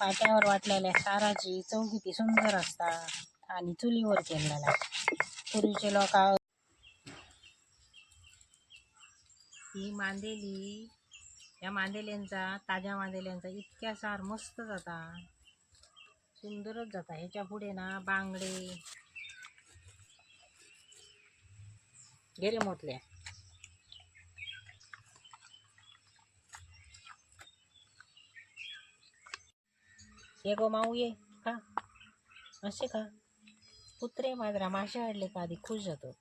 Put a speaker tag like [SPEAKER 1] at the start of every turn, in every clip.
[SPEAKER 1] पाट्यावर वाटलेल्या साराची चव किती सुंदर असता आणि चुलीवर केलेला पूर्वीचे लोक ही मांदेली या मांदेल्यांचा ताज्या मांदेल्यांचा इतक्या सार मस्त जाता सुंदरच जाता ह्याच्या पुढे ना बांगडे गेले मोतल्या ये गो माऊ ये का? असे का? कुत्रे माजरा मासे आडले का आधी खुश जातो?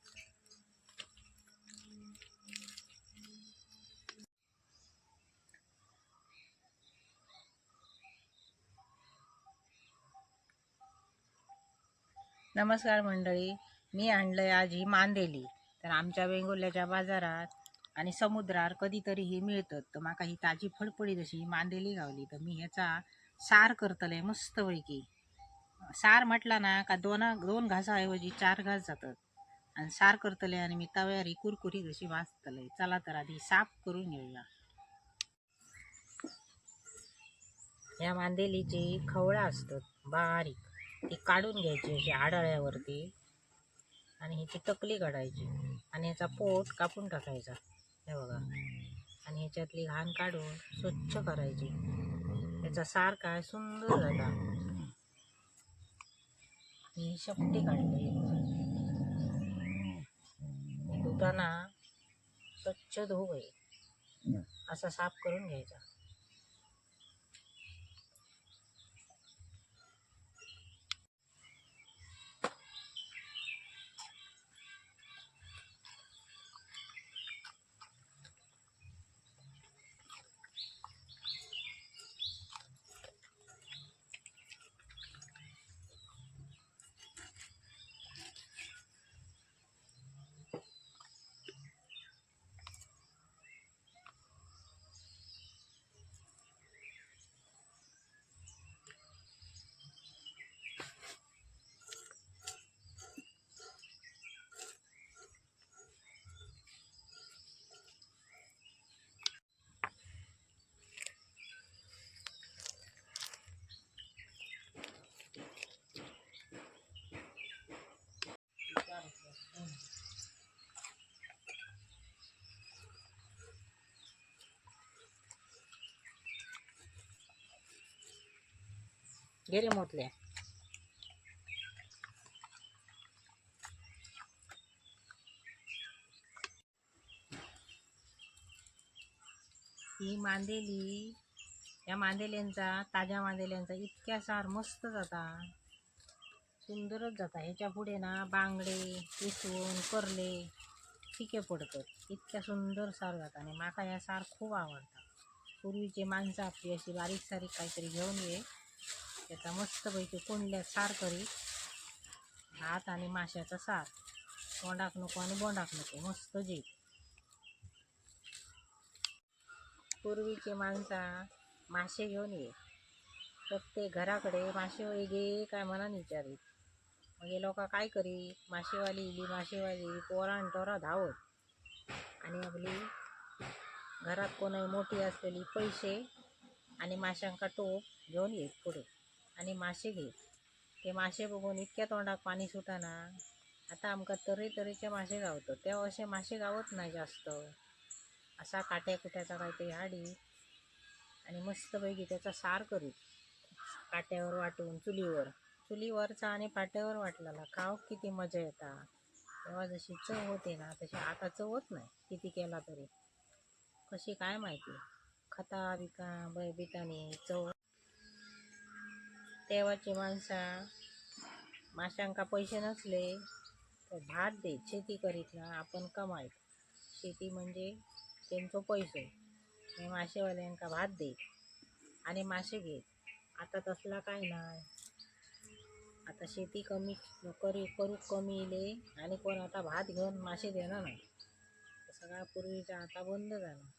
[SPEAKER 1] नमस्कार मंडळी मी आणलंय आज ही मांदेली. तर आमच्या वेंगुर्ल्याच्या बाजारात आणि समुद्रार कधीतरी ही मिळतं. तर माका ही ताजी फडफडी जशी मांदेली गावली. तर मी ह्याचा सार करतले मस्तपैकी. सार म्हटला ना का दोन दोन घासाऐवजी चार घास जातात. आणि सार करतले आणि मी तव्यावर कुरकुरी जशी वाचतले चला तर आधी साफ करून घेऊया. या मांदेलीची खवळा असतात बारीक. ती काढून घ्यायची अशी आडळ्यावरती. आणि ह्याची तकली काढायची. आणि ह्याचा पोट कापून टाकायचा. हे बघा. आणि ह्याच्यातली घाण काढून स्वच्छ करायची. त्याचा सार काय सुंदर झाला. ही शेपटी काढली. धुताना स्वच्छ धुवय असा साफ करून घ्यायचा. गेरे मोतल्या ही मांदेली या मांदेल्यांचा ताज्या मांदेल्यांचा इतक्या सार मस्त जाता. सुंदरच जाता. ह्याच्या पुढे ना बांगडे इसवून करले फिके पडतात. इतक्या सुंदर सार जाता. आणि माका ह्या सार खूप आवडतात. पूर्वीचे माणसं आपली अशी बारीक सारीक काहीतरी घेऊन ये. त्याचा मस्तपैकी कोंडल्यात सार करी भात आणि माशाचा सार. बोंडाक नको आणि बोंडाक नको मस्त जे पूर्वीचे माणसा मासे घेऊन ये. प्रत्येक घराकडे मासे गे काय म्हणा विचारीत मग हे लोक काय करी? मासेवाली इली मासेवाली पोरान टोरा धावत. आणि आपली घरात कोणी मोठी असलेली पैसे आणि माशांका टोप घेऊन येत पुढे. आणि मासे घे. ते मासे बघून इतक्या तोंडाक पाणी सुटाना. आता आमकां तरे तरेचे मासे गावतात तेव्हा असे मासे गावत नाही जास्त. असा काट्या कुट्याचा काहीतरी हाडी आणि मस्तपैकी त्याचा सार करीत काट्यावर वाटून चुलीवर. चुलीवरचा आणि पाट्यावर वाटलेला. खाव किती मजा येता. तेव्हा जशी चव होते ना तशी आता चव होत नाही. किती केला तरी. कशी काय माहिती? खता बिका बै चव तेव्हाची माणसा माशांका पैसे नसले तर भात देत शेती करीत ना आपण कमायत शेती म्हणजे त्यांचो पैसो. हे मासेवाल्यांका भात दे आणि मासे घेत आता तसला काय नाही. आता शेती कमी करी करू कमी इले आणि कोण आता भात घेऊन मासे देणार नाही. सगळा पूर्वीचा आता बंद झाला.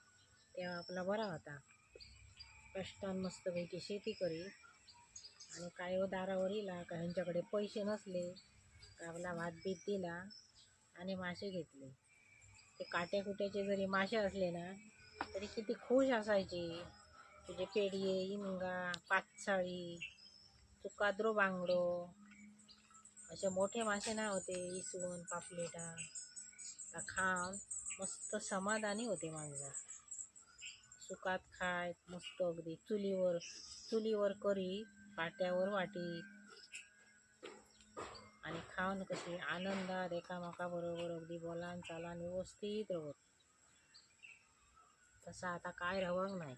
[SPEAKER 1] तेव्हा आपला बरा होता. कष्टान मस्तपैकी शेती करीत. आणि काय हो, दारावर इला का ह्यांच्याकडे पैसे नसले का आपला भात बीत दिला आणि मासे घेतले. ते काट्याकुट्याचे जरी मासे असले ना तरी किती खुश असायचे. तुझे पेढे इनगा पाचसाळी चुकाद्रो बांगडो असे मोठे मासे नाही होते इसवण पापलेटा. त्या खाऊन मस्त समाधानी होते माणसं. सुकात खाय मस्त अगदी चुलीवर चुलीवर करी पाट्यावर वाटी. आणि खाऊन कशी आनंदात एकामेकाबरोबर अगदी बोलान चालान व्यवस्थित राहत तसं आता काय राहत नाही.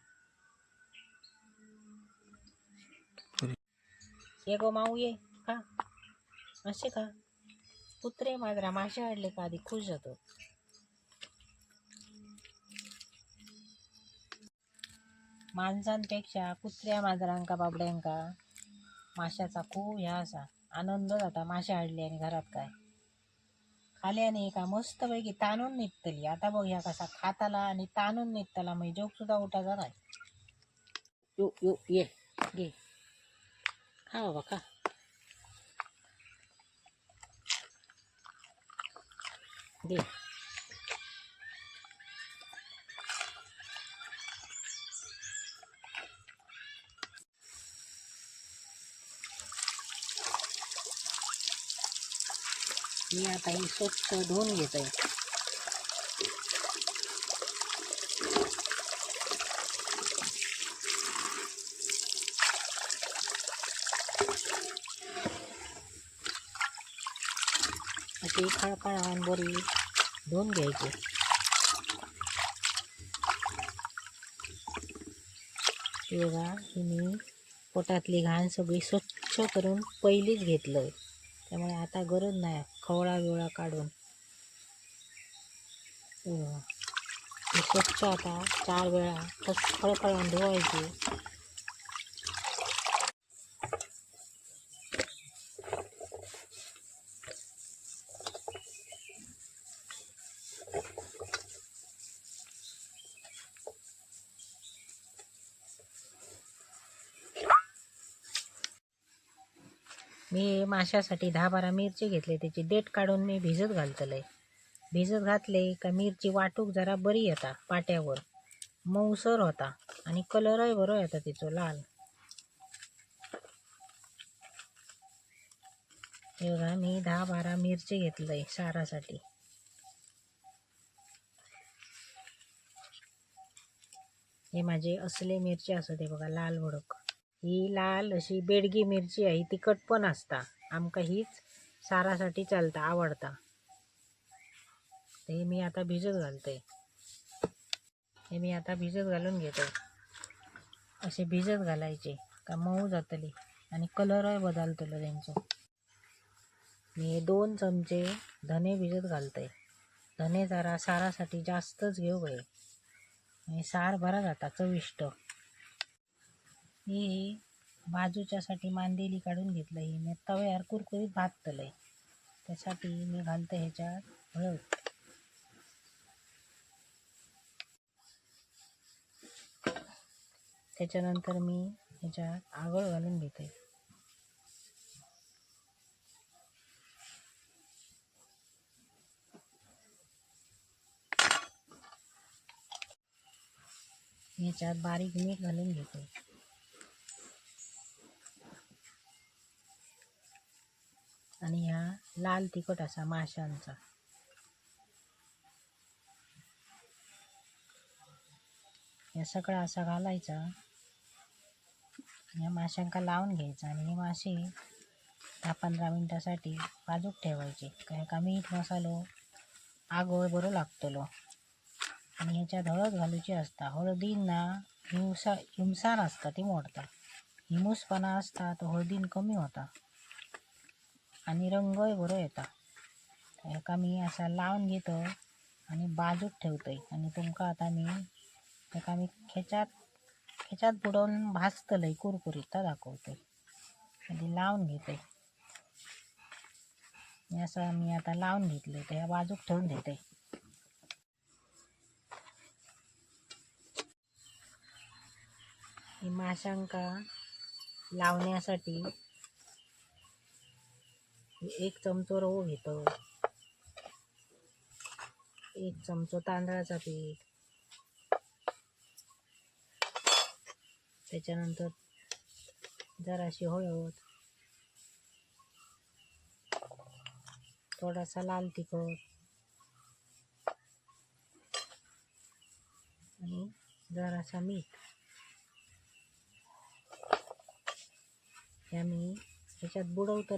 [SPEAKER 1] ये गो माऊ ये. का असे का कुत्रे माजरा मासे आडले का आधी खुश होतो माणसांपेक्षा कुत्र्या माजरांका बाबड्यांका माशाचा खूप ह्या असा आनंद जाता मासे हाडली आणि घरात काय? खाल्याने का मस्तपैकी ताणून निघतली. आता बघ ह्या कसा खाताला आणि ताणून निघताला. म्हणजे जोक सुद्धा उठा नाही यो यो ये घे खा बाबा खा. दे. मी आता ही स्वच्छ धुवून घेत आहे अशी खळखळान बरी धुवून घ्यायची. हे बघा ही मी पोटातली घाण सगळी स्वच्छ करून पहिलीच घेतलं त्यामुळे आता गरज नाही खवळा बिवळा काढून. स्वच्छ आता चार वेळा खस खळखळून धुवायची मी माशासाठी दहा बारा मिरची घेतले. त्याची देठ काढून मी भिजत घालतले. भिजत घातले का मिरची वाटूक जरा बरी येता पाट्यावर. मऊसर होता आणि कलरही बरो येता तिचो लाल. हे बघा मी दहा बारा मिरची घेतलंय सारासाठी. हे माझे असले मिरची असते बघा लाल भडक. ही लाल अशी बेडगी मिरची आहे तिखट पण असता. आमकां हीच सारासाठी चालता आवडता. हे मी आता भिजत घालते. हे मी आता भिजत घालून घेतो. असे भिजत घालायचे का मऊ जातली आणि कलरही बदलतलो त्यांचो. मी हे दोन चमचे धने भिजत घालते. धने जरा सारासाठी जास्तच घेऊ गये आणि सार बरा जाता चविष्ट. ही बाजूच्यासाठी मांदेली काढून घेतलं ही मी तव्यावर कुरकुरीत आहे त्यासाठी मी घालते ह्याच्यात हळद. त्याच्यानंतर मी ह्याच्यात आगळ घालून घेते. ह्याच्यात बारीक मीठ घालून घेते. आणि ह्या लाल तिखट असा माशांचा. या सगळा असा घालायचा. या माशांका लावून घ्यायचा आणि हे मासे दहा पंधरा मिनटासाठी बाजूक ठेवायचे. काय का मीठ मसालो आगोळ बरो लागतलो. आणि ह्याच्यात हळद घालूची असता. हळदीन ना हिंसा हिंसार असता ती मोडता. हिमूसपणा असता तो हळदीन कमी होता. आणि रंगय बरो येता. एका मी असा लावून घेतो आणि बाजूक ठेवतोय. आणि तुमका आता मी एका मी खेच्यात खेच्यात बुडवून भाजतलंय कुरकुरीत दाखवतोय. आधी लावून घेते मी असं मी आता लावून घेतलंय त्या बाजूक ठेवून देते. ही माशांका लावण्यासाठी एक चमचो रवो घेतो. एक चमचो तांदळाचा पीठ. त्याच्यानंतर जराशी हळद. थोडासा लाल तिखट. आणि जरासा मीठ. ह्या मी ह्याच्यात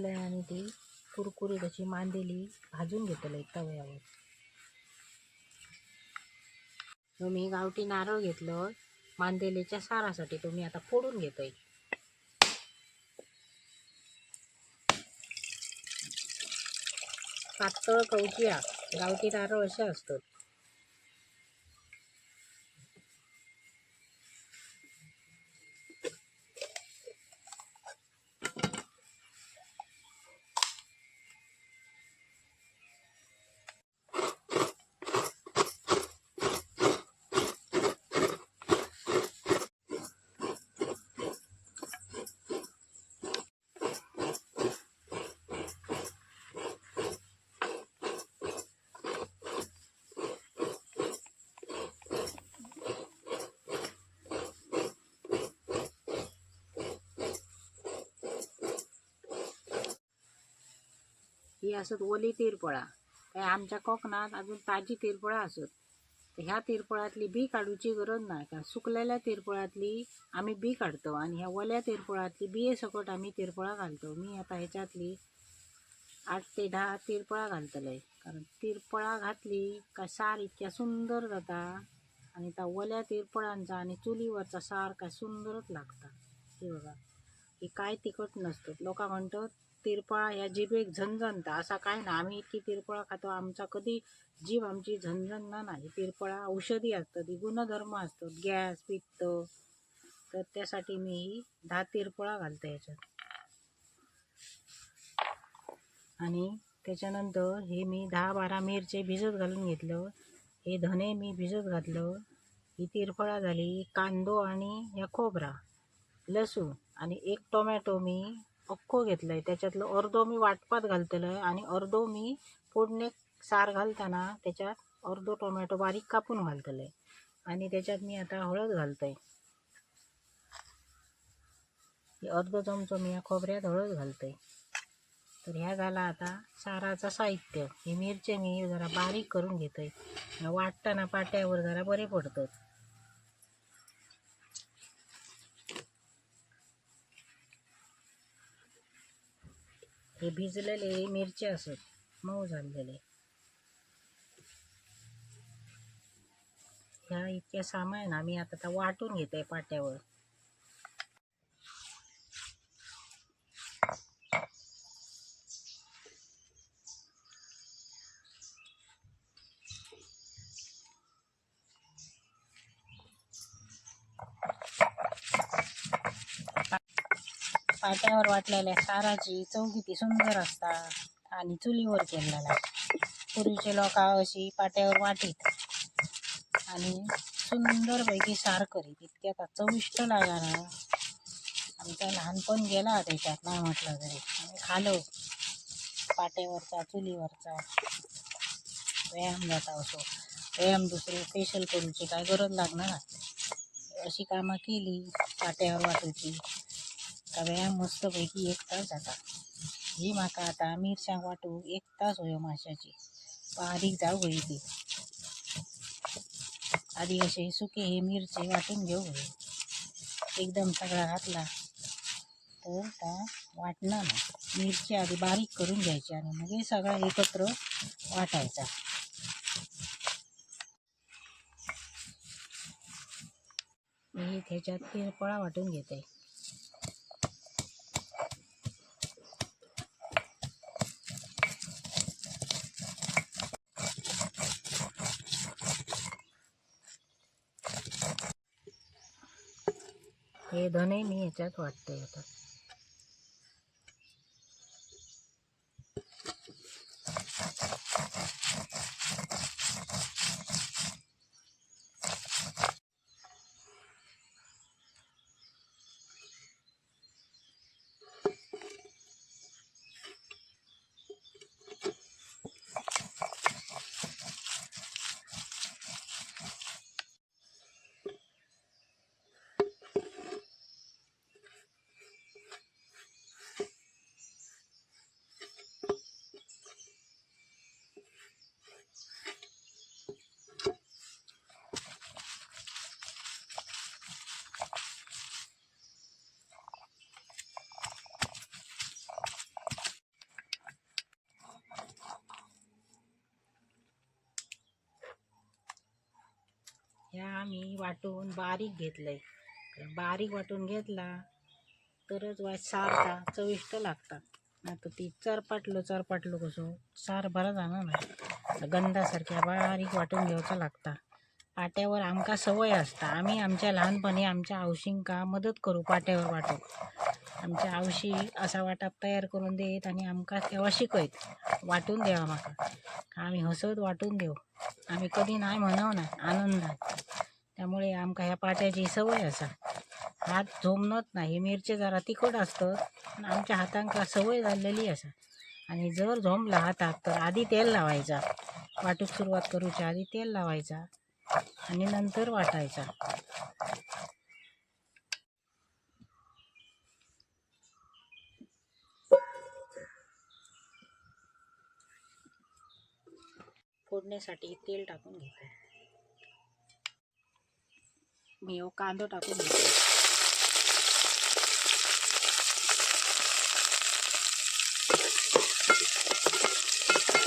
[SPEAKER 1] आहे आणि ती कुरकुरीत अशी मांदेली भाजून घेतलंय तव्यावर. मग मी गावठी नारळ घेतलं मांदेलीच्या सारासाठी तो मी आता फोडून घेतोय. पातळ कवचिया गावठी नारळ असे असतात. ही असत ओली तिरपळा. काय आमच्या कोकणात अजून ताजी तिरपळा असत. ह्या तिरपळातली बी काढूची गरज नाही. का सुकलेल्या तिरपळातली आम्ही बी काढतो आणि ह्या ओल्या तिरपळातली बिये सकट आम्ही तिरपळा घालतो. मी आता ह्याच्यातली आठ ते दहा तिरपळा घालतलंय. कारण तिरपळा घातली का सार इतक्या सुंदर जाता आणि त्या ओल्या तिरपळांचा आणि चुलीवरचा सार काय सुंदरच लागता. हे बघा. हे काय तिखट नसतं. लोक म्हणतात तिरपळा ह्या जीभेक झणझणता. असा काय ना आम्ही इतकी तिरपळा खातो. आमचा कधी जीभ आमची झणझणना नाही. तिरपळा औषधी असतं. ती गुणधर्म असतो. गॅस पित्त. तर त्यासाठी मी ही दहा तिरपळा घालते ह्याच्यात आणि त्याच्यानंतर हे मी दहा बारा मिरचे भिजत घालून घेतलं. हे धने मी भिजत घातलं. ही तिरफळा झाली. कांदो आणि या खोबरा लसूण आणि एक टोमॅटो मी अख्खो घेतलंय. त्याच्यातलं अर्धो मी वाटपात घालतलंय आणि अर्धो मी फोडणे सार घालताना त्याच्यात अर्धो टोमॅटो बारीक कापून घालतलंय. आणि त्याच्यात मी आता हळद घालतोय. हे अर्धो चमचो मी या खोबऱ्यात हळद घालतोय. तर ह्या झाला आता साराचं साहित्य. हे मिरचे मी जरा बारीक करून घेतोय. वाटताना पाट्यावर जरा बरे पडतात. हे भिजलेले मिरचे असत मऊ झालेले. ह्या इतक्या सामान आम्ही आता वाटून घेते पाट्यावर. पाट्यावर वाटलेल्या साराची चव किती सुंदर असता आणि चुलीवर केलेला पूर्वीचे लोक अशी पाट्यावर वाटीत आणि सुंदरपैकी सार करीत इतक्या का चविष्ट लागाना आमचा लहानपण गेला त्याच्यात नाही म्हटलं तरी. आम्ही खालो पाट्यावरचा चुलीवरचा. व्यायाम जाता असो. व्यायाम दुसरे स्पेशल करूची काय गरज लागणार? अशी कामं केली पाट्यावर वाटूची सगळ्या मस्तपैकी एक तास जाता ही म्हाका आता मिरसांग वाटू एक तास होयो माशाची बारीक जावं होई ती. आधी असे सुके हे मिरचे वाटून घेऊ होय. एकदम सगळा घातला तर त्या वाटणार ना मिरची आधी बारीक करून घ्यायची आणि मग सगळा एकत्र वाटायचा. मी त्याच्यात तिरपळा वाटून घेते. हे मी ह्याच्यात वाटते आता. आम्ही वाटून बारीक घेतलंय. बारीक वाटून घेतला तरच वाय सारता चविष्ट लागतात. नाही तर ती चरपाटलो चरपाटलो कसो सार बरा जाणार नाही. गंधासारख्या बारीक वाटून घेवचा लागता पाट्यावर आमका सवय असता. आम्ही आमच्या लहानपणी आमच्या आवशींका मदत करू पाट्यावर वाटूक आमच्या आवशी असा वाटप तयार करून देत आणि आमका तेव्हा शिकयत वाटून द्यावा माका. आम्ही हसत वाटून देऊ. आम्ही कधी नाही म्हणव ना आनंदात. त्यामुळे आमका ह्या पाट्याची सवय असा. हात झोमनत नाही मिरचे जरा तिखट असतं पण आमच्या हातांका सवय झालेली असा. आणि जर झोमला हातात तर आधी तेल लावायचा. वाटूक सुरुवात करूच्या आधी तेल लावायचा आणि नंतर वाटायचा. फोडण्यासाठी तेल टाकून घेतो. मी हो कांदो टाकून घेतो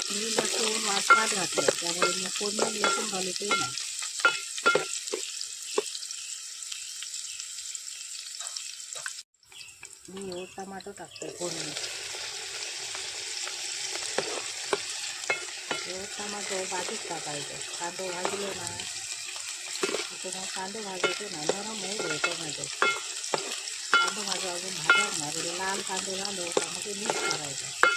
[SPEAKER 1] मी लसूण वाटपात घातलं त्यामुळे मी फोडणी लसूण घालतही नाही मी हो टमाटो टाकतो फोडणी हो टमाटो बाजूच टाकायचं कांदो भाजलो ना तो कांदे कांदो ना नरम होऊ दे टोमॅटो कांदो भाजा अजून भाजणार ना म्हणजे लाल कांदो झालो होता मग ते मिक्स करायचं.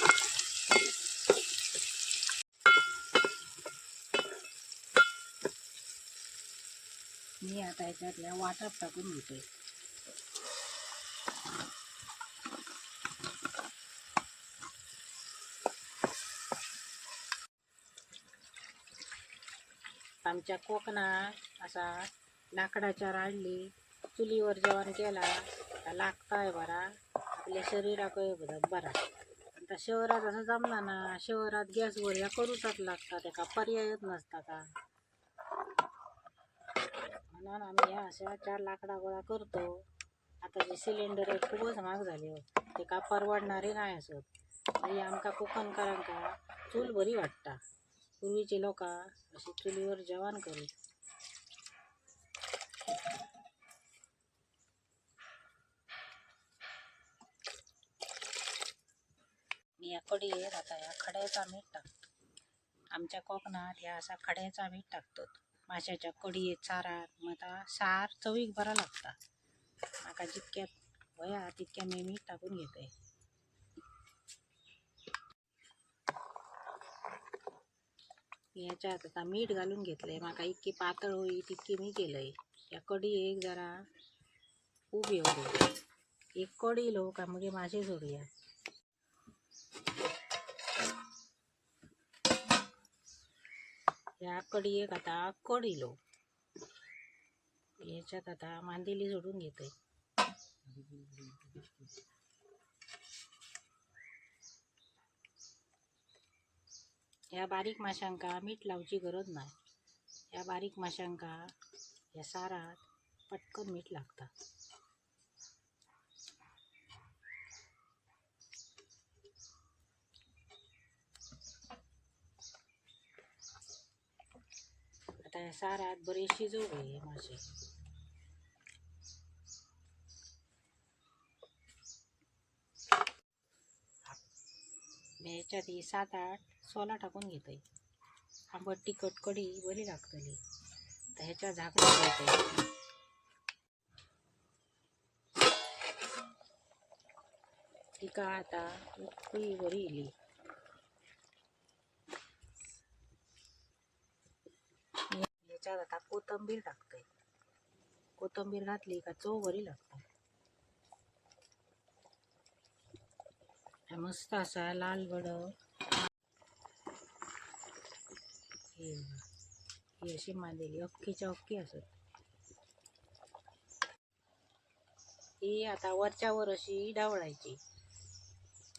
[SPEAKER 1] मी आता याच्यातल्या वाटप टाकून घेते. आमच्या कोकणात असा लाकडाच्या राडली चुलीवर जेवण केला का लागताय बरा. आपल्या शरीराकय बरा बरा. आता शहरात असं जमला ना शहरात गॅसवर या करूचाच लागता एका पर्यायच नसता का? म्हणून आम्ही ह्या अशा चार लाकडा गोळा करतो. आता जे सिलेंडर आहे खूपच महाग झाले हो. ते का परवडणारे नाही असत तरी आमका कोकणकारांका चूल बरी वाटता. पूर्वीचे लोक अशी चुलीवर जेवण करीत ह्या या कडीत आता या खड्याचा मीठ टाकतो. आमच्या कोकणात ह्या असा खड्याचा मीठ टाकतो. माशाच्या कडयेत चारात मग आता सार चवीक बरा लागता म्हाका जितक्या वया तितक्या मी मीठ टाकून घेते. ह्याच्यात आता मीठ घालून घेतलंय. म्हाका इतकी पातळ होई तितकी मी केलंय. या कडी एक जरा खूप येऊ दे. एक कडी लोक का मग मासे सोडूया. ह्या कडयेक एक आता कडी लो याच्यात आता मांदेली सोडून घेते. या बारीक माशांका मीठ लावची गरज नाही. या बारीक माशांका या सारात पटकन मीठ लागता आता या सारात बरे शिजवू हे मासे याच्यात ही सात आठ सोला टाकून घेतोय. आंबट तिखट कढी बरी लागतली तर ह्याच्या झाकण घेतोय तिका आता बरी इली त्याच्यात आता कोथंबीर टाकते कोथंबीर घातली का चव बरी लागते मस्त असा लाल बड ही अशी मांदेली अख्खीच्या अख्खी असत. ही आता वरच्या वर अशी डावळायची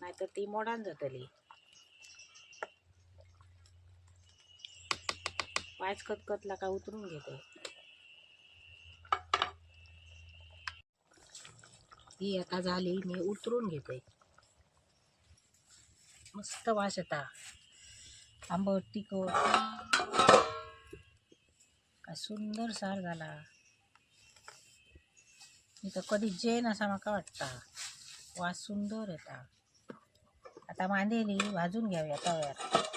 [SPEAKER 1] नाहीतर ती मोडान जातली. पाच खतखतला का उतरून घेते. ही आता झाली मी उतरून घेते. मस्त वास येता आंबट तिखट. काय सुंदर सार झाला. मी तर कधी जेन असा म्हाका वाटता. वास सुंदर येता. आता मांदेली भाजून घ्यावी तव्यार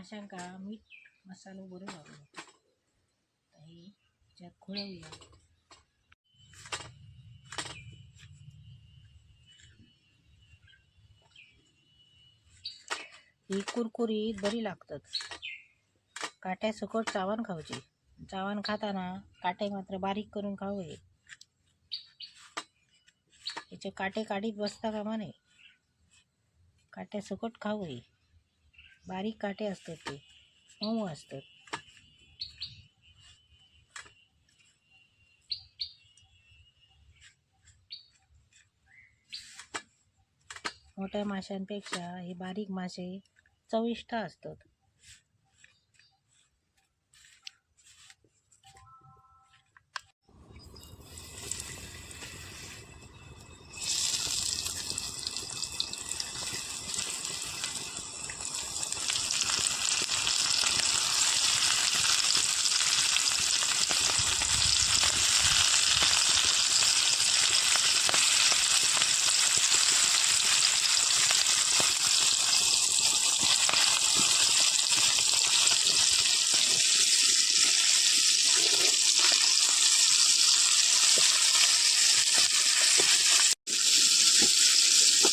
[SPEAKER 1] माशांका मीठ मसालो बरो लागलो. हे खोळवूया ही कुरकुरीत बरी लागतात. काट्या सकट चावण खावची चावण खाताना काटे मात्र बारीक करून खावे याचे काटे काढीत बसता कामा नये. काट्या सकट खावे बारीक काटे असतात ते. मऊ असतात. मोठ्या माशांपेक्षा हे बारीक मासे चविष्ट असतात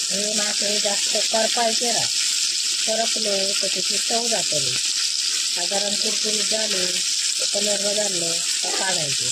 [SPEAKER 1] हे पाणी जास्त करपायचे केला करपले तर त्याची चव जातली. साधारण कुरकुरीत झाली कलर बदलले तर काढायचे.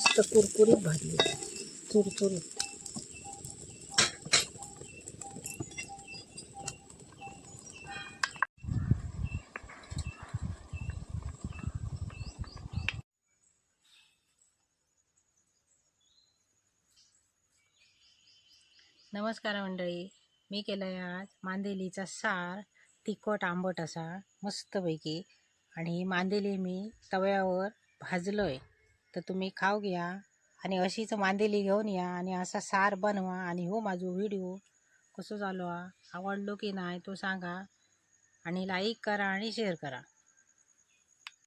[SPEAKER 1] मस्त कुरकुरीत भाजली चुरचुरीत. नमस्कार मंडळी. मी केलं आहे आज मांदेलीचा सार तिखट आंबट असा मस्तपैकी. आणि मांदेली मी तव्यावर भाजलो आहे तर तुम्ही खाऊ घ्या आणि अशीच मांदेली घेऊन या आणि असा सार बनवा आणि हो माझो व्हिडिओ. कसो झालो हा आवडलो की नाही तो सांगा आणि लाईक करा आणि शेअर करा.